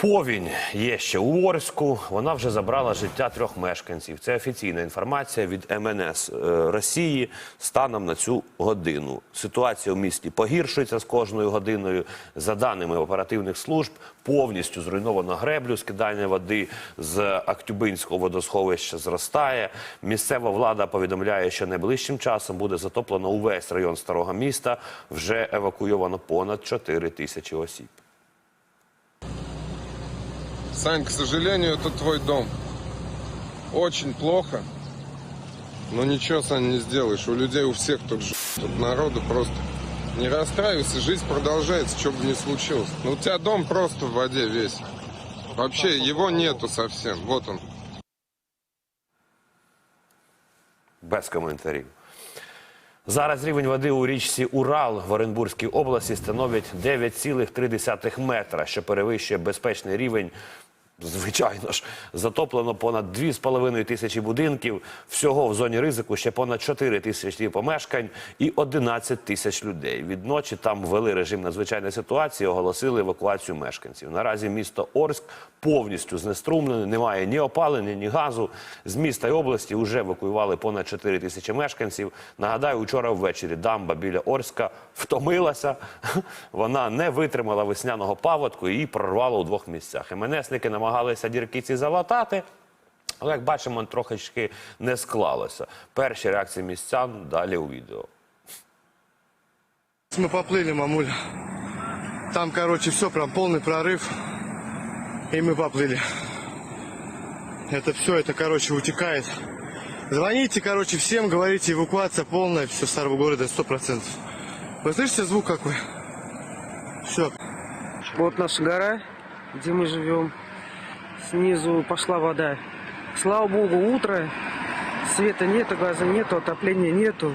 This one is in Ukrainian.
Повінь є ще у Орську. Вона вже забрала життя трьох мешканців. Це офіційна інформація від МНС е, Росії станом на цю годину. Ситуація у місті погіршується з кожною годиною. За даними оперативних служб, повністю зруйновано греблю скидання води з Актюбинського водосховища зростає. Місцева влада повідомляє, що найближчим часом буде затоплено увесь район старого міста. Вже евакуйовано понад 4 тисячі осіб. Сань, к сожалению, это твой дом. Очень плохо. Но ничего, Сань, не сделаешь. У людей у всех тут ж... Тут народу просто... Не расстраивайся, жизнь продолжается, что бы ни случилось. Но у тебя дом просто в воде весь. Вообще его нету совсем. Вот он. Без коментарів. Зараз рівень води у річці Урал в Оренбурзькій області становить 9,3 метра, що перевищує безпечний рівень. Звичайно ж, затоплено понад 2,5 тисячі будинків. Всього в зоні ризику ще понад 4 тисячі помешкань і 11 тисяч людей. Відночі там ввели режим надзвичайної ситуації, оголосили евакуацію мешканців. Наразі місто Орськ повністю знеструмлене, немає ні опалення, ні газу. З міста і області вже евакуювали понад 4 тисячі мешканців. Нагадаю, учора ввечері дамба біля Орська втомилася. Вона не витримала весняного паводку і її прорвало у двох місцях. МНСники намагалися дірки ці залатати. Але, як бачимо, трохи не склалося. Перші реакції містян далі у відео. Мы поплыли, мамуля. Там, короче, все, прям полный прорыв. И мы поплыли. Это все, это, короче, утекает. Звоните, короче, всем, говорите, эвакуация полная, все, старого города, сто процентов. Вы слышите звук какой? Все. Вот наша гора, где мы живем. Снизу пошла вода. Слава богу, утро. Света нету, газа нету, отопления нету.